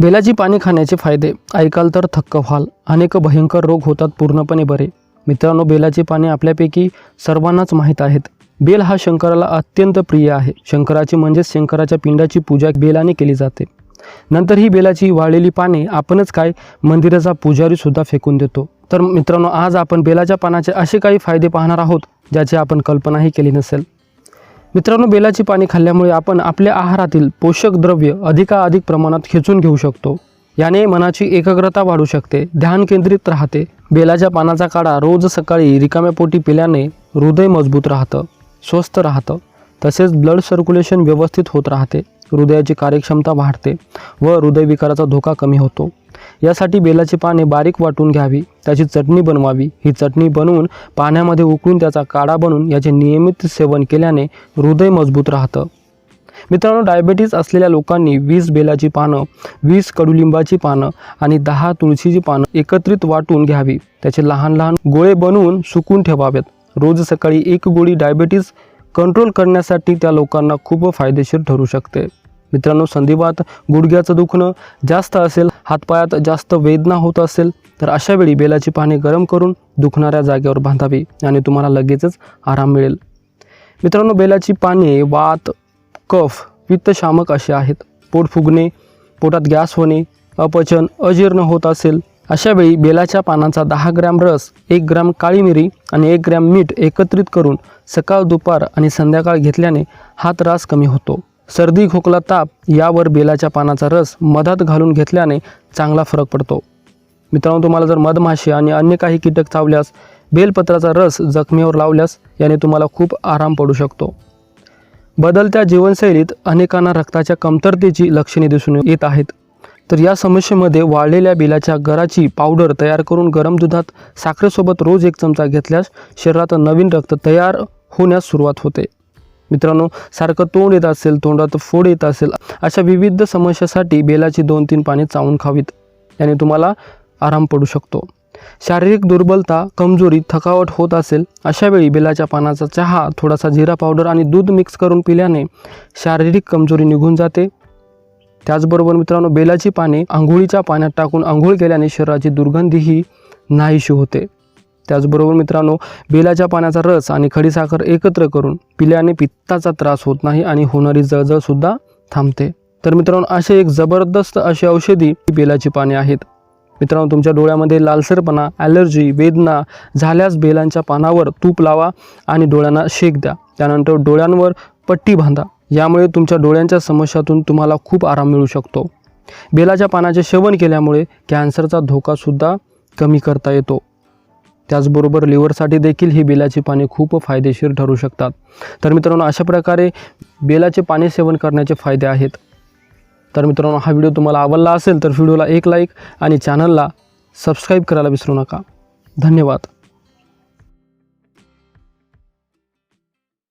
बेलाची पाणी खाण्याचे फायदे. ऐकाल तर थक्क व्हाल. अनेक भयंकर रोग होतात पूर्णपणे बरे. मित्रांनो बेलाची पाने आपल्यापैकी सर्वांनाच माहीत आहेत. बेल हा शंकराला अत्यंत प्रिय आहे. शंकराची म्हणजेच शंकराच्या पिंडाची पूजा बेलाने केली जाते. नंतर ही बेलाची वाळलेली पाने आपणच काय मंदिराचा पुजारी सुद्धा फेकून देतो. तर मित्रांनो आज आपण बेलाच्या पानाचे असे काही फायदे पाहणार आहोत ज्याची आपण कल्पनाही केली नसेल. मित्रांनो बेलाची पाने खाल्ल्यामुळे आपण आपल्या आहारातील पोषक द्रव्य अधिकाधिक प्रमाणात खेचून घेऊ शकतो. याने मनाची एकाग्रता वाढू शकते ध्यान केंद्रित राहते. बेलाच्या पानाचा काढा रोज सकाळी रिकाम्या पोटी पिल्याने हृदय मजबूत राहतं स्वस्थ राहतं. तसेच ब्लड सर्क्युलेशन व्यवस्थित होत राहते. हृदयाची कार्यक्षमता वाढते व हृदयविकाराचा धोका कमी होतो. यासाठी बेलाची पाने बारीक वाटून घ्यावी त्याची चटणी बनवावी. ही चटणी बनवून पाण्यामध्ये उकळून त्याचा काढा बनवून याचे नियमित सेवन केल्याने हृदय मजबूत राहतं. मित्रांनो डायबेटीस असलेल्या लोकांनी वीस बेलाची पानं वीस कडुलिंबाची पानं आणि दहा तुळशीची पानं एकत्रित वाटून घ्यावी. त्याचे लहान लहान गोळे बनवून सुकून ठेवावेत. रोज सकाळी एक गोळी डायबेटीस कंट्रोल करण्यासाठी त्या लोकांना खूप फायदेशीर ठरू शकते. मित्रांनो संधिवात गुडघ्याचं दुखणं जास्त असेल हातपायात जास्त वेदना होत असेल तर अशा वेळी बेलाची पाने गरम करून दुखणाऱ्या जागेवर बांधावी आणि तुम्हाला लगेचच आराम मिळेल. मित्रांनो बेलाची पाने वात कफ पित्तशामक असे आहेत. पोट फुगणे पोटात गॅस होणे अपचन अजीर्ण होत असेल अशावेळी बेलाच्या पानांचा दहा ग्रॅम रस एक ग्रॅम काळी मिरी आणि एक ग्रॅम मीठ एकत्रित करून सकाळ दुपार आणि संध्याकाळ घेतल्याने हा त्रास कमी होतो. सर्दी खोकला ताप यावर बेलाच्या पानाचा रस मधात घालून घेतल्याने चांगला फरक पडतो. मित्रांनो तुम्हाला जर मधमाशी आणि अन्य काही कीटक चावल्यास बेलपत्राचा रस जखमेवर लावल्यास याने तुम्हाला खूप आराम पडू शकतो. बदलत्या जीवनशैलीत अनेकांना रक्ताच्या कमतरतेची लक्षणे दिसून येत आहेत. तर या समस्येमध्ये वाळलेल्या बेलाच्या गराची पावडर तयार करून गरम दुधात साखरेसोबत रोज एक चमचा घेतल्यास शरीरात नवीन रक्त तयार होण्यास सुरुवात होते. मित्रांनो सारखं तोंड येत असेल तोंडात फोड येत असेल अशा विविध समस्यासाठी बेलाची दोन तीन पाने चावून खावीत. याने तुम्हाला आराम पडू शकतो. शारीरिक दुर्बलता कमजोरी थकावट होत असेल अशा वेळी बेलाच्या पानाचा चहा थोडासा जिरा पावडर आणि दूध मिक्स करून पिल्याने शारीरिक कमजोरी निघून जाते. त्याचबरोबर मित्रांनो बेलाची पाने आंघोळीच्या पाण्यात टाकून आंघोळ केल्याने शरीराची दुर्गंधीही नाहीशी होते. त्याचबरोबर मित्रांनो बेलाच्या पाण्याचा रस आणि खडीसाखर एकत्र करून पिल्याने पित्ताचा त्रास होत नाही आणि होणारी जळजळसुद्धा थांबते. तर मित्रांनो असे एक जबरदस्त अशी औषधी बेलाची पाने आहेत. मित्रांनो तुमच्या डोळ्यामध्ये लालसरपणा ॲलर्जी वेदना झाल्यास बेलांच्या पानावर तूप लावा आणि डोळ्यांना शेक द्या. त्यानंतर डोळ्यांवर पट्टी बांधा. यामुळे तुमच्या डोळ्यांच्या समस्यातून तुम्हाला खूप आराम मिळू शकतो. बेलाच्या पानाचे सेवन केल्यामुळे कॅन्सरचा धोकासुद्धा कमी करता येतो. त्याचबरोबर लिव्हरसाठी देखील ही बेलाची पाने खूप फायदेशीर ठरू शकतात. तर मित्रांनो अशा प्रकारे बेलाचे पाने सेवन करण्याचे फायदे आहेत. तर मित्रांनो हा व्हिडिओ तुम्हाला आवडला असेल तर व्हिडिओला एक लाईक आणि चॅनलला सबस्क्राईब करायला विसरू नका. धन्यवाद.